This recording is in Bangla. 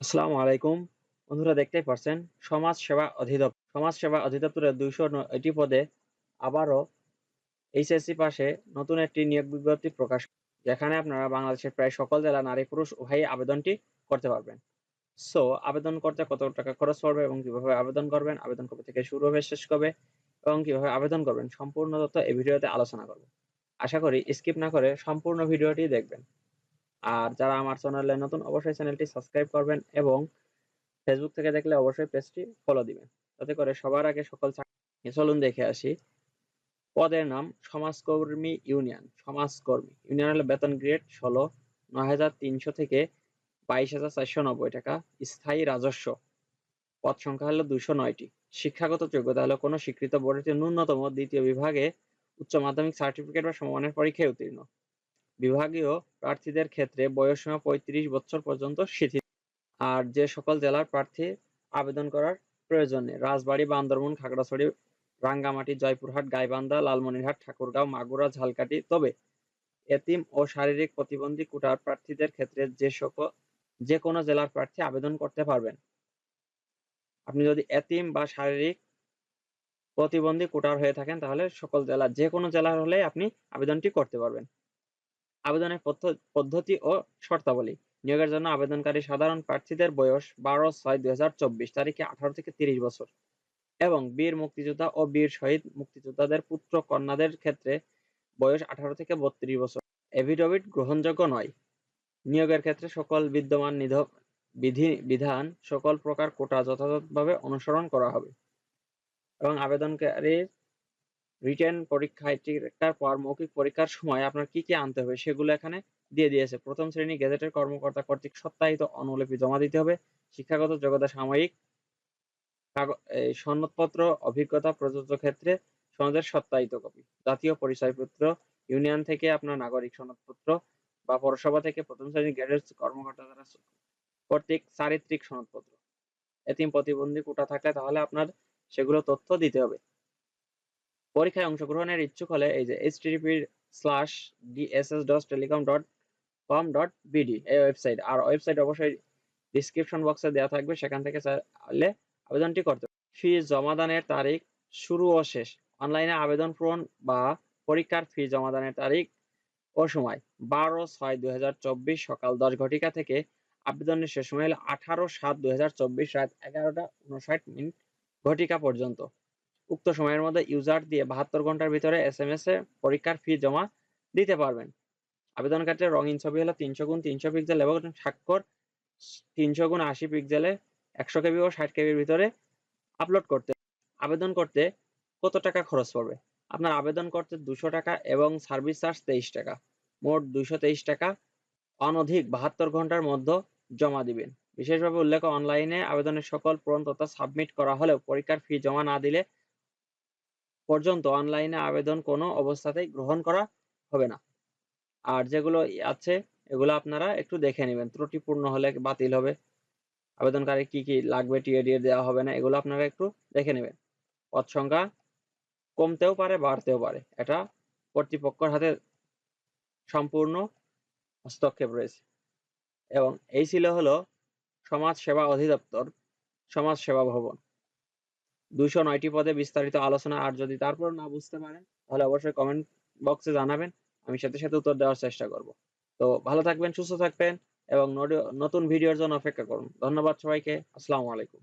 আসসালামু আলাইকুম। বন্ধুরা দেখতেই পারছেন, সমাজ সেবা অধিদপ্তর, সমাজ সেবা অধিদপ্তরের দুইশো নয়টি পদে আবারও এইচএসসি পাশে নতুন একটি নিয়োগ বিজ্ঞপ্তি প্রকাশ যেখানে আপনারা বাংলাদেশের প্রায় সকল জেলা নারী পুরুষ উভয়ই আবেদনটি করতে পারবেন। সো, আবেদন করতে কত টাকা খরচ পড়বে এবং কীভাবে আবেদন করবেন, আবেদন কবে থেকে শুরু হবে, শেষ কবে, এবং কীভাবে আবেদন করবেন, সম্পূর্ণ তথ্য এই ভিডিওতে আলোচনা করব। আশা করি স্কিপ না করে সম্পূর্ণ ভিডিওটি দেখবেন। আর যারা আমার চ্যানেলে নতুন, অবশ্যই চ্যানেলটি সাবস্ক্রাইব করবেন এবং ফেসবুক থেকে দেখলে অবশ্যই পেজটি ফলো দিবেন। যাতে করে সবার আগে সকল চলুন দেখে আসি। পদের নাম সমাজকর্মী ইউনিয়ন, সমাজকর্মী। ইউনিয়নের বেতন গ্রেড ষোলো, নয় হাজার তিনশো থেকে বাইশ হাজার চারশো নব্বই টাকা, স্থায়ী রাজস্ব। পদ সংখ্যা হলো দুইশো নয়টি। শিক্ষাগত যোগ্যতা হলো কোনো স্বীকৃত বোর্ডের ন্যূনতম দ্বিতীয় বিভাগে উচ্চ মাধ্যমিক সার্টিফিকেট বা সমমানের পরীক্ষায় উত্তীর্ণ। বিভাগীয় প্রার্থীদের ক্ষেত্রে বয়সসীমা পঁয়ত্রিশ বছর পর্যন্ত শিথিল। আর যে সকল জেলার প্রার্থী আবেদন করার প্রয়োজন রাজবাড়ী, বান্দরবান, খাগড়াছড়ি, রাঙ্গামাটি, জয়পুরহাট, গাইবান্ধা, লালমনিরহাট, ঠাকুরগাঁও, মাগুরা, ঝালকাঠি, তবে এতিম ও শারীরিক প্রতিবন্ধী কোটার প্রার্থীদের ক্ষেত্রে যে সকল যে কোনো জেলার প্রার্থী আবেদন করতে পারবেন। আপনি যদি এতিম বা শারীরিক প্রতিবন্ধী কোটার হয়ে থাকেন, তাহলে সকল জেলা, যে কোনো জেলার হলে আপনি আবেদনটি করতে পারবেন। আবেদনের পদ্ধতি ও শর্তাবলী। নিয়োগের জন্য আবেদনকারী সাধারণ প্রার্থীদের বয়স বারো ছয় দুই হাজার চব্বিশ তারিখে আঠারো থেকে তিরিশ বছর এবং বীর মুক্তিযোদ্ধা ও বীর শহীদ মুক্তিযোদ্ধাদের পুত্র কন্যাদের ক্ষেত্রে বয়স আঠারো থেকে বত্রিশ বছর। এভিডেভিট গ্রহণযোগ্য নয়। নিয়োগের ক্ষেত্রে সকল বিদ্যমান বিধি, বিধান সকল প্রকার কোটা যথাযথভাবে অনুসরণ করা হবে এবং আবেদনকারীর রিটেন পরীক্ষা একটার পর মৌখিক পরীক্ষার সময় আপনার কি কি আনতে হবে সেগুলো এখানে দিয়ে দিয়েছে। প্রথম শ্রেণি গেজেটের কর্মকর্তা কর্তৃক সত্যায়িত অনুলিপি জমা দিতে হবে। শিক্ষাগত যোগ্যতা সাময়িক। সনদপত্র, অভিজ্ঞতা, প্রযোজ্য ক্ষেত্রে সনদের সত্যায়িত কপি। জাতীয় পরিচয়পত্র, ইউনিয়ন থেকে আপনার নাগরিক সনদপত্র বা পৌরসভা থেকে প্রথম শ্রেণি গেজেট কর্মকর্তা দ্বারা কর্তৃক চারিত্রিক সনদপত্র। এতিম প্রতিবন্ধী কোটা থাকলে তাহলে আপনার সেগুলো তথ্য দিতে হবে। পরীক্ষায় অংশগ্রহণের ইচ্ছুক হলে এই যে HTTP slash DSS dot telecom dot com dot BD এই ওয়েবসাইট আর ওয়েবসাইট অবশ্যই ডিসক্রিপশন বক্সে দেওয়া থাকবে, সেখান থেকে চাইলে আবেদনটি করতে ফি জমাদানের তারিখ শুরু ও শেষ, অনলাইনে আবেদন পূরণ বা পরীক্ষার ফি জমাদানের তারিখ ও সময়, বারো ছয় দুই সকাল দশ ঘটিকা থেকে আবেদনের শেষ সময় হলো আঠারো সাত দুই রাত এগারোটা উনষাট মিনিট ঘটিকা পর্যন্ত। উক্ত সময়ের মধ্যে ইউজার দিয়ে বাহাত্তর ঘণ্টার ভিতরে এস এম এস এ পরীক্ষার ফি জমা দিতে পারবেন। আবেদনকারীর রঙিন ছবি হলো তিনশো গুণ তিনশো পিক্সেল এবং স্বাক্ষর তিনশো গুণ আশি পিক্সেলে একশো কেবি ও ষাট কেবির ভিতরে আপলোড করতে। আবেদন করতে কত টাকা খরচ পড়বে? আপনার আবেদন করতে দুশো টাকা এবং সার্ভিস চার্জ তেইশ টাকা। মোট দুশো তেইশ টাকা অনধিক বাহাত্তর ঘণ্টার মধ্যে জমা দিবেন। বিশেষভাবে উল্লেখ অনলাইনে আবেদনের সকল পূরণ তথ্য সাবমিট করা হলেও পরীক্ষার ফি জমা না দিলে পর্যন্ত অনলাইনে আবেদন কোনো অবস্থাতেই গ্রহণ করা হবে না। আর যেগুলো আছে, এগুলো আপনারা একটু দেখে নেবেন। ত্রুটিপূর্ণ হলে বাতিল হবে। আবেদনকারী কি কি লাগবে টিএডিএ দেওয়া হবে না, এগুলো আপনারা একটু দেখে নেবেন। পদ সংখ্যা কমতেও পারে, বাড়তেও পারে। এটা কর্তৃপক্ষের হাতে সম্পূর্ণ হস্তক্ষেপ রয়েছে। এবং এই ছিল হলো সমাজ সেবা অধিদপ্তর, সমাজ সেবা ভবন। দুইশো নয়টি পদে বিস্তারিত আলোচনা, আর যদি তারপর না বুঝতে পারেন, তাহলে অবশ্যই কমেন্ট বক্সে জানাবেন। আমি সাথে সাথে উত্তর দেওয়ার চেষ্টা করব। তো ভালো থাকবেন, সুস্থ থাকবেন, এবং নতুন ভিডিওর জন্য অপেক্ষা করুন। ধন্যবাদ সবাইকে। আসসালামু আলাইকুম।